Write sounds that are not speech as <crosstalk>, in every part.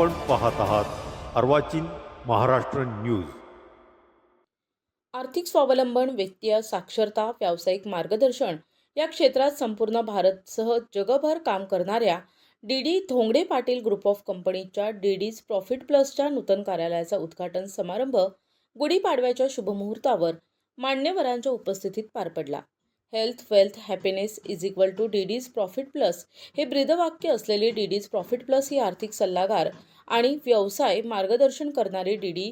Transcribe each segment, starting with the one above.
आपण पाहत आहात अर्वाचीन महाराष्ट्र न्यूज. आर्थिक स्वावलंबन वित्तीय साक्षरता व्यावसायिक मार्गदर्शन या क्षेत्रात संपूर्ण भारतसह जगभर काम करणाऱ्या D D Dhongade Patil group of कंपनीच्या डी डीज प्रॉफिट प्लसच्या नूतन कार्यालयाचा उद्घाटन समारंभ गुढीपाडव्याच्या शुभमुहूर्तावर मान्यवरांच्या उपस्थितीत पार पडला. Health wealth happiness is equal to D D's profit plus हे ब्रीदवाक्य असलेली डी डीज प्रॉफिट प्लस ही आर्थिक सल्लागार आणि व्यवसाय मार्गदर्शन करणारी D D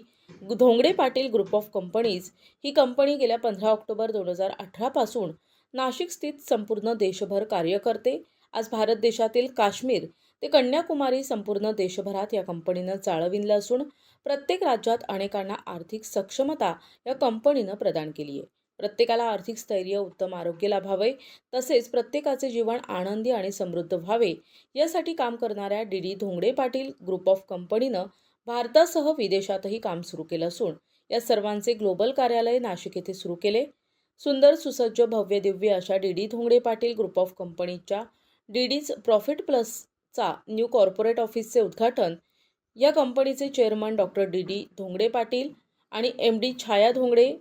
Dhongade Patil group of companies he company गेल्या पंधरा ऑक्टोबर दोन हजार अठरापासून नाशिक स्थित संपूर्ण देशभर कार्य करते. आज भारत देशातील काश्मीर ते कन्याकुमारी संपूर्ण देशभरात या कंपनीनं चाळविणलं असून प्रत्येक राज्यात अनेकांना आर्थिक सक्षमता या कंपनीनं प्रदान केली आहे. प्रत्येकाला आर्थिक स्थैर्य उत्तम आरोग्य लाभावे तसेच प्रत्येकाचे जीवन आनंदी आणि समृद्ध व्हावे. यासाठी काम करणाऱ्या D D Dhongade Patil group of कंपनीनं भारतासह विदेशातही काम सुरू केलं असून या सर्वांचे ग्लोबल कार्यालय नाशिक येथे सुरू केले. सुंदर सुसज्ज भव्य दिव्य अशा D D Dhongade Patil group of कंपनीच्या डी डीज प्रॉफिट प्लसचा न्यू कॉर्पोरेट ऑफिसचे उद्घाटन या कंपनीचे chairman doctor D D Dhongade Patil आणि एम डी छाया धोंगडे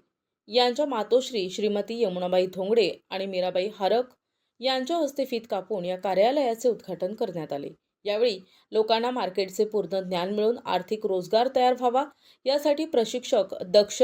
यांच्या मातोश्री श्रीमती यमुनाबाई धोंगडे आणि मीराबाई हरक यांच्या हस्ते फीत कापून या कार्यालयाचे उद्घाटन करण्यात आले. यावेळी लोकांना मार्केटचे पूर्ण ज्ञान मिळून आर्थिक रोजगार तयार व्हावा यासाठी प्रशिक्षक दक्ष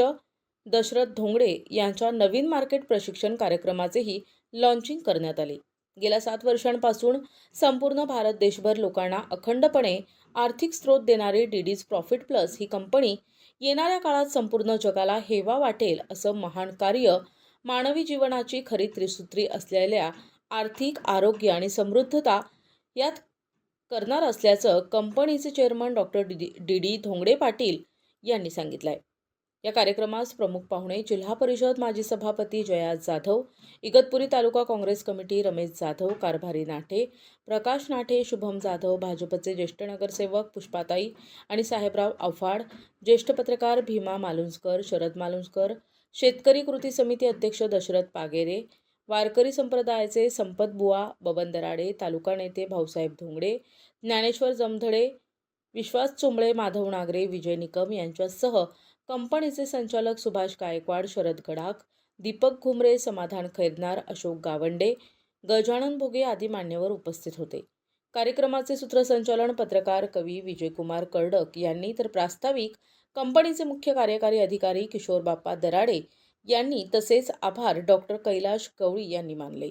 दशरथ धोंगडे यांच्या नवीन मार्केट प्रशिक्षण कार्यक्रमाचेही लॉन्चिंग करण्यात आले. गेल्या सात वर्षांपासून संपूर्ण भारत देशभर लोकांना अखंडपणे आर्थिक स्रोत देणारी डीडीज प्रॉफिट प्लस ही कंपनी येणाऱ्या काळात संपूर्ण जगाला हेवा वाटेल असं महान कार्य मानवी जीवनाची खरी त्रिसूत्री असलेल्या आर्थिक आरोग्य आणि समृद्धता यात करणार असल्याचं कंपनीचे chairman doctor D D D Dhongade Patil यांनी सांगितलं आहे या कार्यक्रमास प्रमुख पाहुणे जिल्हा परिषद माजी सभापती जयाज जाधव इगतपुरी तालुका काँग्रेस कमिटी रमेश जाधव कारभारी नाठे प्रकाश नाठे शुभम जाधव भाजपचे ज्येष्ठ नगरसेवक पुष्पाताई आणि साहेबराव आव्हाड ज्येष्ठ पत्रकार भीमा मालुंजकर शरद मालुंजकर शेतकरी कृती समिती अध्यक्ष दशरथ पागेरे वारकरी संप्रदायाचे संपत बुवा बबन दराडे तालुका नेते भाऊसाहेब धोंगडे ज्ञानेश्वर जमधडे विश्वास चोंबळे माधव नागरे विजय निकम यांच्यासह कंपनीचे संचालक सुभाष गायकवाड शरद गडाख दीपक घुमरे समाधान खैरनार अशोक गावंडे गजानन भोगे आदी मान्यवर उपस्थित होते. कार्यक्रमाचे सूत्रसंचालन पत्रकार कवी विजयकुमार कर्डक यांनी तर प्रास्ताविक कंपनीचे मुख्य कार्यकारी अधिकारी किशोर बाप्पा दराडे यांनी तसेच आभार डॉक्टर कैलाश गवळी यांनी मानले.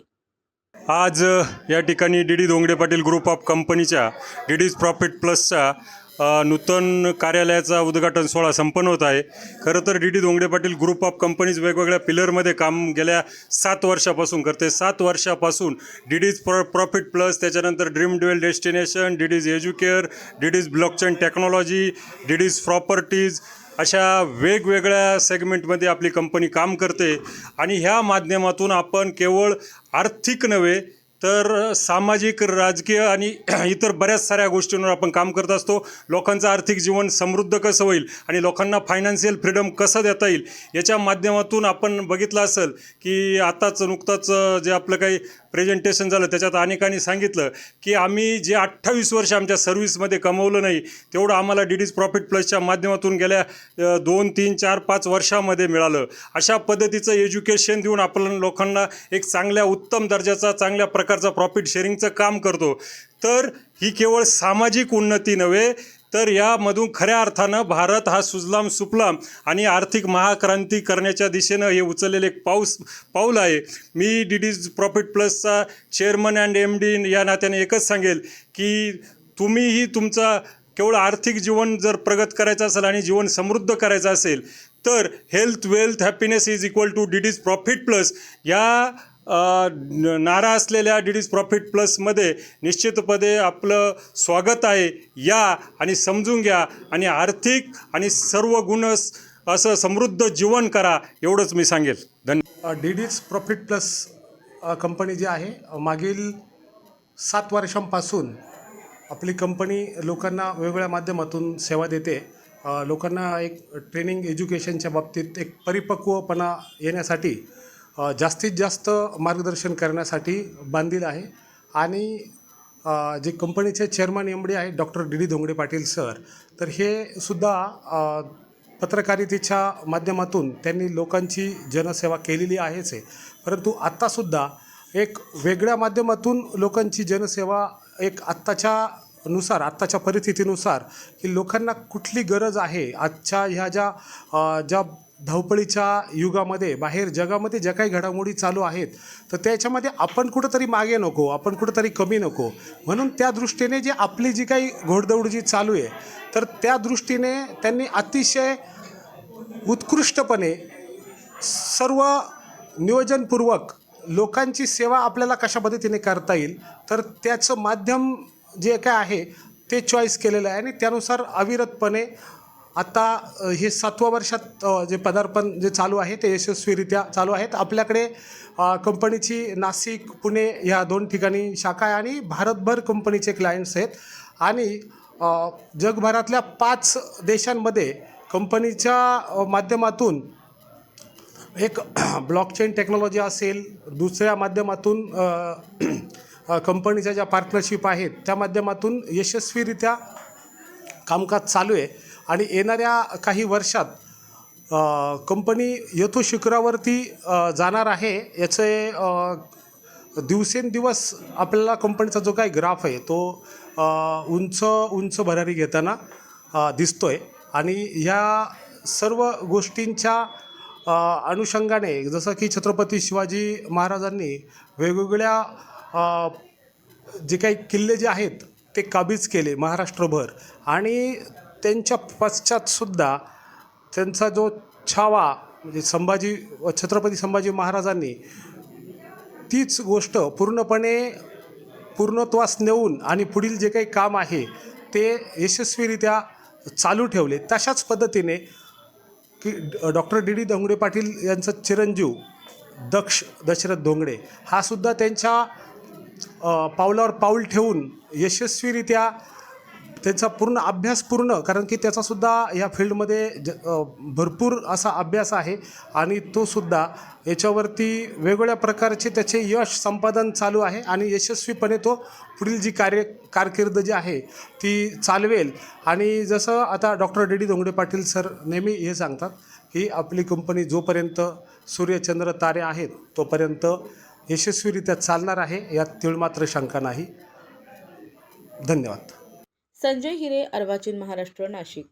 आज या ठिकाणी D D Dhongade Patil group of कंपनीच्या डी डीज प्रॉफिट प्लसच्या नूतन कार्यालयाचा उद्घाटन सोहळा संपन्न होत आहे. खरं तर D D Dhongade Patil group of companies वेगवेगळ्या पिलरमध्ये काम गेल्या सात वर्षापासून करते. सात वर्षापासून D D's pro profit plus त्याच्यानंतर dream dual destination D D's Educare D D's blockchain technology D D's properties अशा वेगवेगळ्या सेगमेंटमध्ये आपली कंपनी काम करते. आणि ह्या माध्यमातून आपण केवळ आर्थिक नव्हे तर सामाजिक राजकीय आणि <clears throat> इतर बऱ्याच साऱ्या गोष्टींवर आपण काम करत असतो. लोकांचं आर्थिक जीवन समृद्ध कसं होईल आणि लोकांना फायनान्शियल फ्रीडम कसं देता येईल याच्या माध्यमातून आपण बघितलं असेल की आताच नुकताच जे आपलं काही प्रेझेंटेशन झालं त्याच्यात अनेकांनी सांगितलं की आम्ही जे अठ्ठावीस वर्ष आमच्या सर्व्हिसमध्ये कमवलं नाही तेवढं आम्हाला डी डीज प्रॉफिट प्लसच्या माध्यमातून गेल्या दोन तीन चार पाच वर्षामध्ये मिळालं. अशा पद्धतीचं एज्युकेशन देऊन आपण लोकांना एक चांगल्या उत्तम दर्जाचा चांगल्या प्रकारचा प्रॉफिट शेअरिंगचं काम करतो. तर ही केवळ सामाजिक उन्नती नव्हे तर यामधून खऱ्या अर्थानं भारत हा सुजलाम सुफलाम आणि आर्थिक महाक्रांती करण्याच्या दिशेनं हे उचललेले एक पाऊस पाऊल आहे. मी डी डीज प्रॉफिट प्लसचा चेअरमन अँड एम डी या नात्याने एकच सांगेल की तुम्हीही तुमचा केवळ आर्थिक जीवन जर प्रगत करायचं असेल आणि जीवन समृद्ध करायचं असेल तर health wealth happiness is equal to D D's profit plus या नारा असलेल्या डी डीज प्रॉफिट प्लसमध्ये निश्चितपदे आपलं स्वागत आहे. या आणि समजून घ्या आणि आर्थिक आणि सर्व गुण असं समृद्ध जीवन करा एवढंच मी सांगेल. धन्य D D's profit plus company जी आहे मागील सात वर्षांपासून आपली कंपनी लोकांना वेगवेगळ्या माध्यमातून सेवा देते. लोकांना एक ट्रेनिंग एज्युकेशनच्या बाबतीत एक परिपक्वपणा येण्यासाठी जास्तीत जास्त मार्गदर्शन करण्यासाठी बांधील आहे. आणि जे कंपनीचे चेअरमन एम डी आहे doctor D D Dhongade Patil sir तर हे सुद्धा पत्रकारितेच्या माध्यमातून त्यांनी लोकांची जनसेवा केलेली आहेच आहे. परंतु आत्तासुद्धा एक वेगळ्या माध्यमातून लोकांची जनसेवा एक आत्ताच्या नुसार आत्ताच्या परिस्थितीनुसार की लोकांना कुठली गरज आहे आजच्या ह्या ज्या ज्या धावपळीच्या युगामध्ये बाहेर जगामध्ये ज्या काही घडामोडी चालू आहेत तर त्याच्यामध्ये आपण कुठंतरी मागे नको आपण कुठंतरी कमी नको. म्हणून त्या दृष्टीने जी आपली जी काही घोडदौड जी चालू आहे तर त्या दृष्टीने त्यांनी अतिशय उत्कृष्टपणे सर्व नियोजनपूर्वक लोकांची सेवा आपल्याला कशा पद्धतीने करता येईल तर त्याचं माध्यम जे काय आहे ते चॉईस केलेलं आहे. आणि त्यानुसार अविरतपणे आता हे सातव्या वर्षात जे पदार्पण जे चालू आहे ते यशस्वीरित्या चालू आहेत. आपल्याकडे कंपनीची नाशिक पुणे ह्या दोन ठिकाणी शाखा आहे आणि भारतभर कंपनीचे क्लायंट्स आहेत. आणि जगभरातल्या पाच देशांमध्ये कंपनीच्या माध्यमातून एक <clears throat> ब्लॉकचेन टेक्नॉलॉजी असेल दुसऱ्या माध्यमातून कंपनीच्या ज्या पार्टनरशिप आहेत त्या माध्यमातून यशस्वीरित्या कामकाज चालू आहे. आणि येणाऱ्या काही वर्षात कंपनी यथोशिखरावरती शिखरावरती जाणार आहे याचे दिवसेंदिवस आपल्याला कंपनीचा जो काही ग्राफ आहे तो उंच उंच भरारी घेताना दिसतो आहे आणि ह्या सर्व गोष्टींच्या अनुषंगाने जसं की छत्रपती शिवाजी महाराजांनी वेगवेगळ्या जे काही किल्ले जे आहेत ते काबीज केले महाराष्ट्रभर. आणि त्यांच्या पश्चातसुद्धा त्यांचा जो छावा म्हणजे संभाजी छत्रपती संभाजी महाराजांनी तीच गोष्ट पूर्णपणे पूर्णत्वास नेऊन आणि पुढील जे काही काम आहे ते यशस्वीरित्या चालू ठेवले. तशाच पद्धतीने की doctor D. D. Dhongade Patil यांचा चिरंजीव दक्ष दशरथ धोंगडे हा सुद्धा त्यांच्या पावलावर पाऊल ठेवून यशस्वीरित्या त्यांचा पूर्ण अभ्यास पूर्ण कारण की त्याचासुद्धा ह्या फील्डमध्ये ज भरपूर असा अभ्यास आहे आणि तो सुद्धा याच्यावरती वेगवेगळ्या प्रकारचे त्याचे यश संपादन चालू आहे आणि यशस्वीपणे तो पुढील जी कार्य कारकीर्द जी आहे ती चालवेल. आणि जसं आता doctor D D Dhongade Patil sir नेहमी हे सांगतात की आपली कंपनी जोपर्यंत सूर्यचंद्र तारे आहेत तोपर्यंत यशस्वीरित्या चालणार आहे यात तिळमात्र शंका नाही. धन्यवाद. संजय हिरे अर्वाचीन महाराष्ट्र नाशिक.